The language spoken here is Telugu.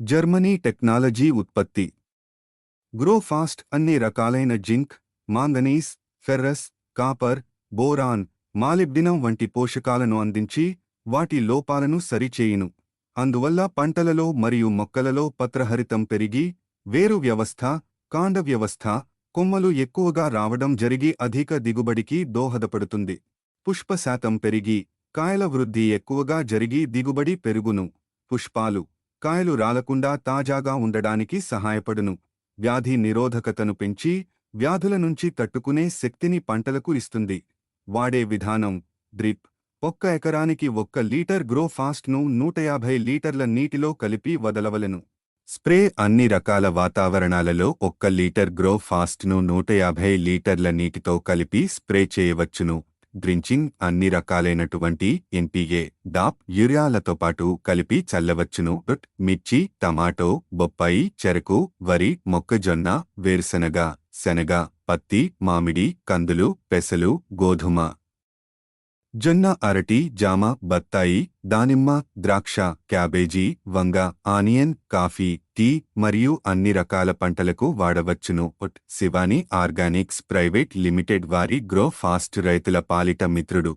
జర్మనీ టెక్నాలజీ ఉత్పత్తి. గ్రోఫాస్ట్ అన్ని రకాలైన zinc manganese ferrous copper boron molybdenum వంటి పోషకాలను అందించి వాటి లోపాలను సరిచేయును. అందువల్ల పంటలలో మరియు మొక్కలలో పత్రహరితం పెరిగి వేరు వ్యవస్థ కాండ వ్యవస్థ కొమ్మలు ఎక్కువగా రావడం జరిగి అధిక దిగుబడికి దోహదపడుతుంది. పుష్పశాతం పెరిగి కాయల వృద్ధి ఎక్కువగా జరిగి దిగుబడి పెరుగును. పుష్పాలు కాయలు రాలకుండా తాజాగా ఉండడానికి సహాయపడును. వ్యాధి నిరోధకతను పెంచి వ్యాధుల నుంచి తట్టుకునే శక్తిని పంటలకు ఇస్తుంది. వాడే విధానం డ్రిప్. ఒక్క ఎకరానికి ఒక్క లీటర్ గ్రో ఫాస్ట్ను నూట యాభై లీటర్ల నీటిలో కలిపి వదలవలెను. స్ప్రే అన్ని రకాల వాతావరణాలలో ఒక్క లీటర్ గ్రో ఫాస్ట్ను నూట యాభై లీటర్ల నీటితో కలిపి స్ప్రే చేయవచ్చును. డ్రించింగ్ అన్ని రకాలైనటువంటి ఎన్పిఏ డాప్ యూరియాలతో పాటు కలిపి చల్లవచ్చును. మిర్చి టమాటో బొప్పాయి చెరకు వరి మొక్కజొన్న వేరుశనగ శనగ పత్తి మామిడి కందులు పెసలు గోధుమ. జొన్న అరటి జామ బత్తాయి దానిమ్మ ద్రాక్ష క్యాబేజీ వంగ ఆనియన్ కాఫీ టీ మరియు అన్ని రకాల పంటలకు వాడవచ్చును. ఒట్ శివాని ఆర్గానిక్స్ ప్రైవేట్ లిమిటెడ్ వారి గ్రో ఫాస్ట్ రైతుల పాలిట మిత్రుడు.